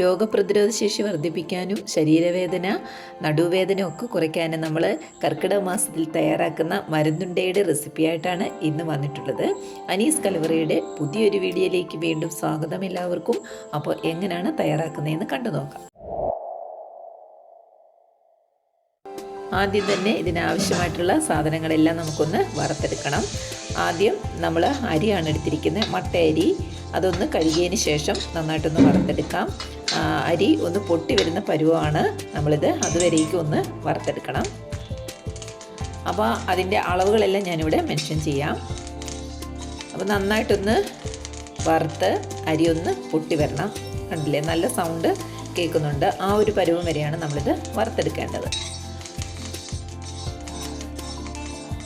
രോഗപ്രതിരോധ ശേഷി വർദ്ധിപ്പിക്കാനും ശരീരവേദന നടുവേദന ഒക്കെ കുറയ്ക്കാനും നമ്മൾ കർക്കിടക മാസത്തിൽ തയ്യാറാക്കുന്ന മരുന്നുണ്ടയുടെ റെസിപ്പിയായിട്ടാണ് ഇന്ന് വന്നിട്ടുള്ളത്. അനീസ് കലവറയുടെ പുതിയൊരു വീഡിയോയിലേക്ക് വീണ്ടും സ്വാഗതം എല്ലാവർക്കും. അപ്പോൾ എങ്ങനെയാണ് തയ്യാറാക്കുന്നതെന്ന് കണ്ടു നോക്കാം ആദ്യം തന്നെ ഇതിനാവശ്യമായിട്ടുള്ള സാധനങ്ങളെല്ലാം നമുക്കൊന്ന് വറുത്തെടുക്കണം. ആദ്യം നമ്മൾ അരിയാണ് എടുത്തിരിക്കുന്നത്. മട്ട അരി അതൊന്ന് കഴുകിയതിന് ശേഷം നന്നായിട്ടൊന്ന് വറുത്തെടുക്കാം. അരി ഒന്ന് പൊട്ടി വരുന്ന പരുവമാണ് നമ്മളിത് അതുവരേക്കും ഒന്ന് വറുത്തെടുക്കണം. അപ്പോൾ അതിന്റെ അളവുകളെല്ലാം ഞാനിവിടെ മെൻഷൻ ചെയ്യാം. അപ്പോൾ നന്നായിട്ടൊന്ന് വറുത്ത് അരി ഒന്ന് പൊട്ടി വരണം. കണ്ടില്ലേ? നല്ല സൗണ്ട് കേൾക്കുന്നുണ്ട്. ആ ഒരു പരുവം വരെയാണ് നമ്മളിത് വറുത്തെടുക്കേണ്ടത്.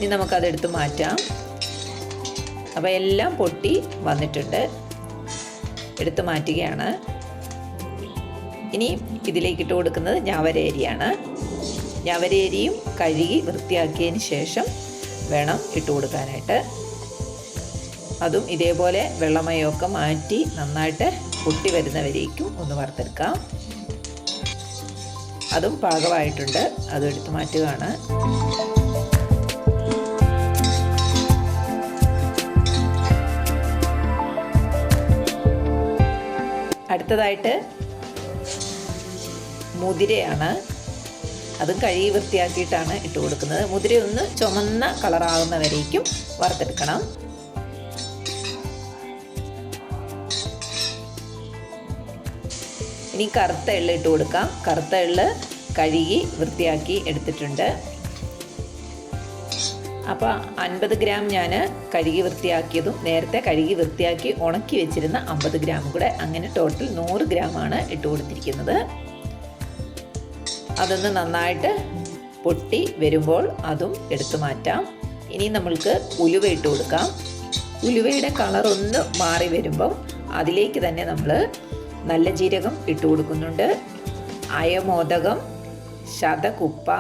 ഇനി നമുക്കതെടുത്ത് മാറ്റാം. അപ്പോൾ എല്ലാം പൊട്ടി വന്നിട്ടുണ്ട്. എടുത്ത് മാറ്റുകയാണ്. ഇനി ഇതിലേക്ക് ഇട്ട് കൊടുക്കുന്നത് ഞാവരേരിയാണ്. ഞാവരേരിയും കഴുകി വൃത്തിയാക്കിയതിന് ശേഷം വേണം ഇട്ട് കൊടുക്കാനായിട്ട്. അതും ഇതേപോലെ വെള്ളമയൊക്കെ മാറ്റി നന്നായിട്ട് പൊട്ടി വരുന്നവരേക്കും ഒന്ന് വറുത്തെടുക്കാം. അതും പാകമായിട്ടുണ്ട്. അതും എടുത്ത് മാറ്റുകയാണ്. അടുത്തതായിട്ട് മുതിരയാണ്. അതും കഴുകി വൃത്തിയാക്കിയിട്ടാണ് ഇട്ട് കൊടുക്കുന്നത്. മുതിര ഒന്ന് ചുമന്ന കളറാകുന്നവരേക്കും വറുത്തെടുക്കണം. ഇനി കറുത്ത എള്ള് ഇട്ട് കൊടുക്കാം. കറുത്ത എള്ള് കഴുകി വൃത്തിയാക്കി എടുത്തിട്ടുണ്ട്. അപ്പോൾ അൻപത് ഗ്രാം ഞാൻ കഴുകി വൃത്തിയാക്കിയതും നേരത്തെ കഴുകി വൃത്തിയാക്കി ഉണക്കി വെച്ചിരുന്ന അമ്പത് ഗ്രാം കൂടെ അങ്ങനെ ടോട്ടൽ നൂറ് ഗ്രാമാണ് ഇട്ട് കൊടുത്തിരിക്കുന്നത്. അതൊന്ന് നന്നായിട്ട് പൊട്ടി വരുമ്പോൾ അതും എടുത്തു മാറ്റാം. ഇനി നമ്മൾക്ക് ഉലുവ ഇട്ട് കൊടുക്കാം. ഉലുവയുടെ കളർ ഒന്ന് മാറി വരുമ്പം അതിലേക്ക് തന്നെ നമ്മൾ നല്ല ജീരകം ഇട്ട് കൊടുക്കുന്നുണ്ട്. അയമോദകം ശതകുപ്പ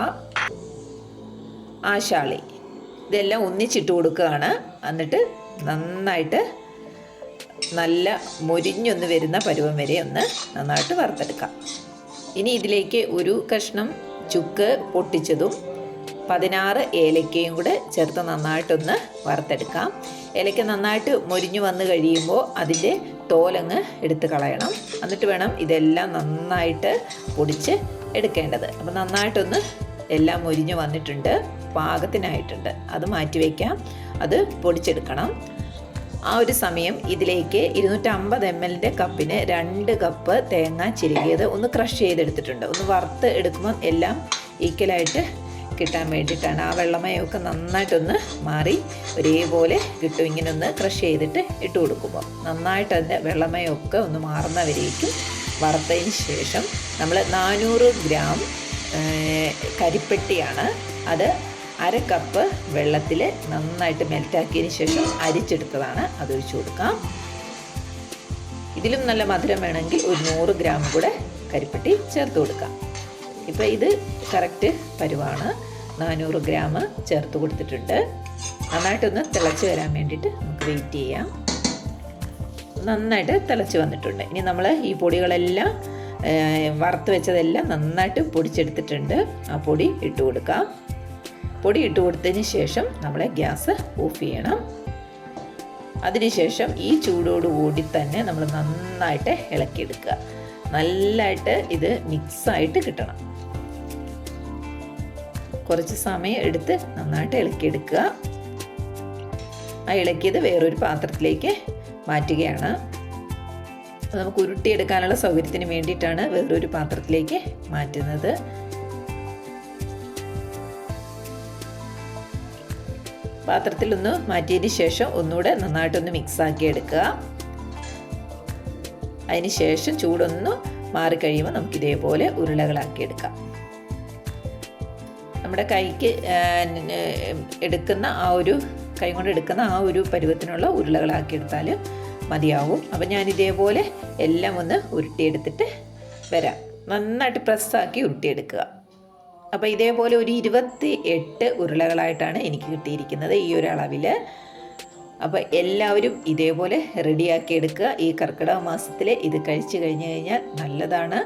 ആശാളി. ഇതെല്ലാം ഒന്നിച്ചിട്ട് കൊടുക്കുകയാണ്. എന്നിട്ട് നന്നായിട്ട് നല്ല മൊരിഞ്ഞൊന്ന് വരുന്ന പരുവം വരെ ഒന്ന് നന്നായിട്ട് വറുത്തെടുക്കാം. ഇനി ഇതിലേക്ക് ഒരു കഷ്ണം ചുക്ക് പൊട്ടിച്ചതും പതിനാറ് ഏലക്കയും കൂടെ ചേർത്ത് നന്നായിട്ടൊന്ന് വറുത്തെടുക്കാം. ഏലക്ക നന്നായിട്ട് മൊരിഞ്ഞു വന്ന് കഴിയുമ്പോൾ അതിന്റെ തോലങ്ങ് എടുത്ത് കളയണം. എന്നിട്ട് വേണം ഇതെല്ലാം നന്നായിട്ട് പൊടിച്ച് എടുക്കേണ്ടത്. അപ്പം നന്നായിട്ടൊന്ന് എല്ലാം മൊരിഞ്ഞു വന്നിട്ടുണ്ട്. പാകത്തിനായിട്ടുണ്ട്. അത് മാറ്റി വയ്ക്കാം അത് പൊടിച്ചെടുക്കണം. ആ ഒരു സമയം ഇതിലേക്ക് ഇരുന്നൂറ്റമ്പത് എം എല്ലിന്റെ കപ്പിന് രണ്ട് കപ്പ് തേങ്ങ ചിരുകിയത് ഒന്ന് ക്രഷ് ചെയ്തെടുത്തിട്ടുണ്ട്. ഒന്ന് വറുത്ത് എടുക്കുമ്പോൾ എല്ലാം ഈക്വലായിട്ട് കിട്ടാൻ വേണ്ടിയിട്ടാണ്. ആ വെള്ളമയമൊക്കെ നന്നായിട്ടൊന്ന് മാറി ഒരേപോലെ കിട്ടും. ഇങ്ങനെ ഒന്ന് ക്രഷ് ചെയ്തിട്ട് ഇട്ട് കൊടുക്കുമ്പോൾ നന്നായിട്ട് അതിന്റെ വെള്ളമയമൊക്കെ ഒന്ന് മാറുന്നവരേക്കും വറുത്തതിന് ശേഷം നമ്മൾ നാനൂറ് ഗ്രാം കരിപ്പെട്ടിയാണ് അത് അര കപ്പ് വെള്ളത്തിൽ നന്നായിട്ട് മെൽറ്റാക്കിയതിന് ശേഷം അരിച്ചെടുത്തതാണ്. അതൊഴിച്ച് കൊടുക്കാം. ഇതിലും നല്ല മധുരം വേണമെങ്കിൽ ഒരു നൂറ് ഗ്രാം കൂടെ കരിപ്പെട്ടി ചേർത്ത് കൊടുക്കാം. ഇപ്പോൾ ഇത് കറക്റ്റ് പരുവാണ്. നാനൂറ് ഗ്രാം ചേർത്ത് കൊടുത്തിട്ടുണ്ട്. നന്നായിട്ടൊന്ന് തിളച്ച് വരാൻ വേണ്ടിയിട്ട് നമുക്ക് വെയിറ്റ് ചെയ്യാം. നന്നായിട്ട് തിളച്ച് വന്നിട്ടുണ്ട്. ഇനി നമ്മൾ ഈ പൊടികളെല്ലാം വറുത്ത് വെച്ചതെല്ലാം നന്നായിട്ട് പൊടിച്ചെടുത്തിട്ടുണ്ട്. ആ പൊടി ഇട്ട് കൊടുക്കാം. പൊടി ഇട്ട് കൊടുത്തതിന് ശേഷം നമ്മളെ ഗ്യാസ് ഓഫ് ചെയ്യണം. അതിനുശേഷം ഈ ചൂടോടുകൂടി തന്നെ നമ്മൾ നന്നായിട്ട് ഇളക്കിയെടുക്കുക. നല്ലതായിട്ട് ഇത് മിക്സായിട്ട് കിട്ടണം. കുറച്ച് സമയം എടുത്ത് നന്നായിട്ട് ഇളക്കിയെടുക്കുക. ആ ഇളക്കിയത് വേറൊരു പാത്രത്തിലേക്ക് മാറ്റുകയാണ്. നമുക്ക് ഉരുട്ടിയെടുക്കാനുള്ള സൗകര്യത്തിന് വേണ്ടിയിട്ടാണ് വേറൊരു പാത്രത്തിലേക്ക് മാറ്റുന്നത്. പാത്രത്തിൽ ഒന്ന് മാറ്റിയതിന് ശേഷം ഒന്നുകൂടെ നന്നായിട്ടൊന്ന് മിക്സ് ആക്കി എടുക്കുക. അതിന് ശേഷം ചൂടൊന്ന് മാറിക്കഴിയുമ്പോൾ നമുക്ക് ഇതേപോലെ ഉരുളകളാക്കി എടുക്കാം. നമ്മുടെ കൈക്ക് എടുക്കുന്ന ആ ഒരു കൈ കൊണ്ട് എടുക്കുന്ന ആ ഒരു പരുവത്തിനുള്ള ഉരുളകളാക്കി എടുത്താൽ മതിയാവും. അപ്പം ഞാൻ ഇതേപോലെ എല്ലാം ഒന്ന് ഉരുട്ടിയെടുത്തിട്ട് വരാം. നന്നായിട്ട് പ്രസ്സാക്കി ഉരുട്ടിയെടുക്കുക. അപ്പോൾ ഇതേപോലെ ഒരു ഇരുപത്തി എട്ട് ഉരുളകളായിട്ടാണ് എനിക്ക് കിട്ടിയിരിക്കുന്നത് ഈ ഒരു അളവിൽ അപ്പോൾ എല്ലാവരും ഇതേപോലെ റെഡിയാക്കി എടുക്കുക ഈ കർക്കിടക മാസത്തിൽ ഇത് കഴിച്ചു കഴിഞ്ഞ് കഴിഞ്ഞാൽ നല്ലതാണ്.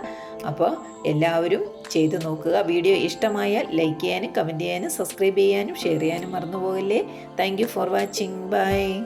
അപ്പോൾ എല്ലാവരും ചെയ്തു നോക്കുക. വീഡിയോ ഇഷ്ടമായാൽ ലൈക്ക് ചെയ്യാനും കമന്റ് ചെയ്യാനും സബ്സ്ക്രൈബ് ചെയ്യാനും ഷെയർ ചെയ്യാനും മറന്നു പോകല്ലേ താങ്ക് ഫോർ വാച്ചിങ്. ബൈ.